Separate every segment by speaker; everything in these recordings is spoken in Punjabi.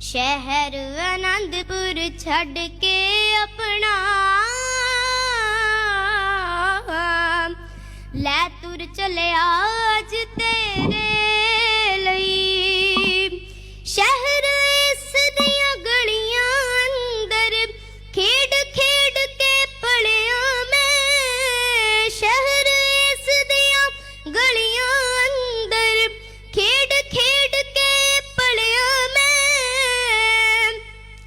Speaker 1: ਸ਼ਹਿਰ ਅਨੰਦਪੁਰ ਛੱਡ ਕੇ ਆਪਣਾ। ਲੈ ਤੁਰ ਚਲਿਆ ਅੱਜ ਤੇਰੇ ਲਈ। ਸ਼ਹਿਰ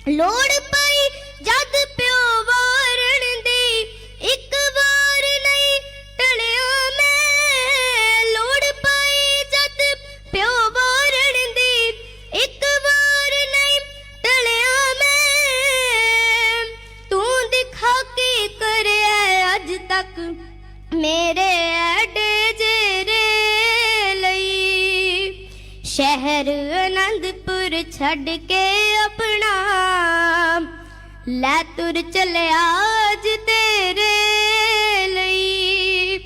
Speaker 1: ਲੋੜ ਪਈ ਜਦ ਪਿਓ ਵਾਰਣ ਦੀ ਇੱਕ ਵਾਰ ਨਹੀਂ ਟਲਿਆ ਮੈਂ। ਲੋੜ ਪਈ ਜਦ ਪਿਓ ਵਾਰਣ ਦੀ ਇੱਕ ਵਾਰ ਨਹੀਂ ਟਲਿਆ ਮੈਂ। ਤੂੰ ਦਿਖਾ ਕੇ ਕਰਿਆ ਅੱਜ ਤੱਕ ਮੇਰੇ ਐਡੇ ਛੱਡ ਕੇ ਆਪਣਾ। ਲੈ ਤੁਰ ਚਲਿਆ ਅੱਜ ਤੇਰੇ ਲਈ।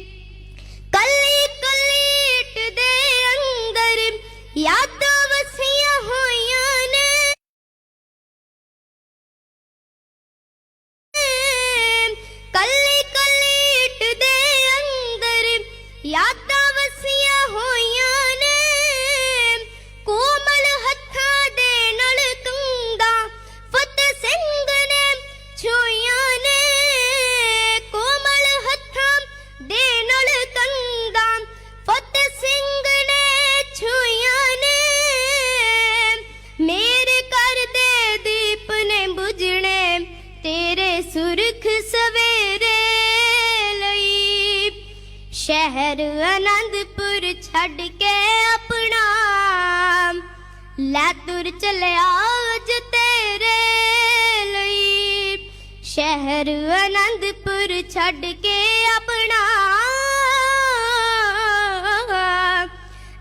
Speaker 1: ਕੱਲੀ ਕੱਲੀ ਦੇ ਅੰਦਰ ਯਾਦਾਂ ਵਸੀਆਂ ਹੋਈਆਂ ਨੇ। ਕੱਲੀ ਕੱਲੀ ਇੱਟ ਦੇ ਅੰਦਰ ਯਾਦ ਸ਼ਹਿਰ ਆਨੰਦਪੁਰ ਛੱਡ ਕੇ ਆਪਣਾ। ਲੈ ਤੁਰ ਚਲਿਆ ਅੱਜ ਤੇਰੇ ਲਈ। ਸ਼ਹਿਰ ਆਨੰਦਪੁਰ ਛੱਡ ਕੇ ਆਪਣਾ।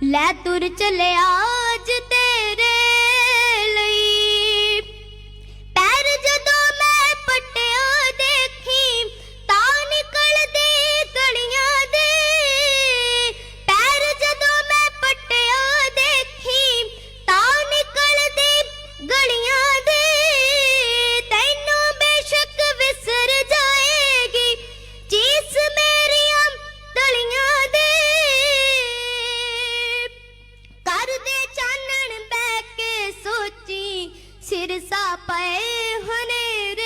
Speaker 1: ਲੈ ਤੁਰ ਚਲਿਆ ਸਿਰਸਾ ਪਏ ਹਨੇਰੇ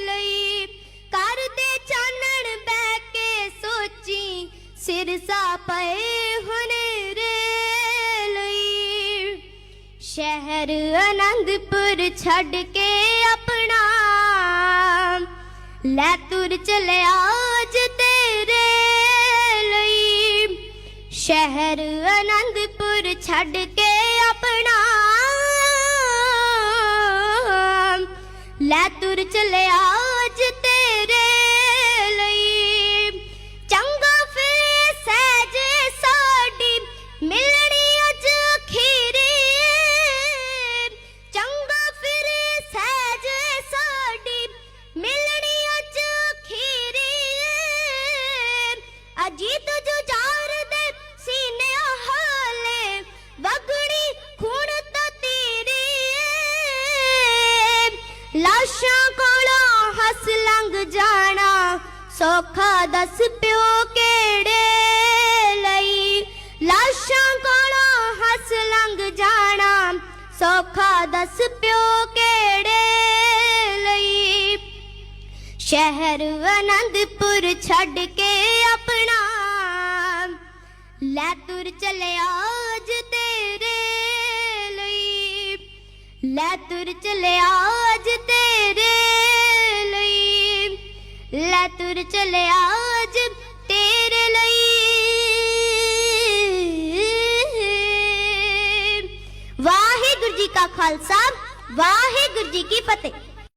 Speaker 1: ਲਈ। ਘਰ ਦੇ ਚਾਨਣ ਬਹਿ ਕੇ ਸੋਚੀ, ਸਿਰਸਾ ਪਏ ਹਨੇਰੇ ਲਈ। ਸ਼ਹਿਰ ਅਨੰਦਪੁਰ ਛੱਡ ਕੇ ਆਪਣਾ, ਲੈ ਤੁਰ ਚਲਿਆ ਅੱਜ ਤੇਰੇ ਲਈ। ਸ਼ਹਿਰ ਅਨੰਦਪੁਰ ਛੱਡ ਕੇ ਆਪਣਾ ਲੈ ਤੁਰ ਜਾਣਾ ਸੌਖਾ ਦੱਸ ਪਿਓ ਕਿਹੜੇ ਲਈ? ਲਾਸ਼ਾਂ ਕੋਲੋਂ ਹੱਸ ਲੰਘ ਜਾਣਾ ਸੌਖਾ ਦੱਸ ਪਿਓ ਕਿਹੜੇ ਲਈ? ਸ਼ਹਿਰ ਅਨੰਦਪੁਰ ਛੱਡ ਕੇ ਆਪਣਾ। ਲੈ ਤੁਰ ਚਲਿਆ ਅੱਜ ਤੇਰੇ ਲਈ। ਲੈ ਤੁਰ ਚਲਿਆ ਅੱਜ ਤੇਰੇ ਲੈ ਤੁਰ ਚਲਿਆ ਅੱਜ ਤੇਰੇ ਲਈ। ਵਾਹਿਗੁਰੂ ਜੀ ਕਾ ਖਾਲਸਾ ਵਾਹਿਗੁਰੂ ਜੀ ਕੀ ਫਤਿਹ।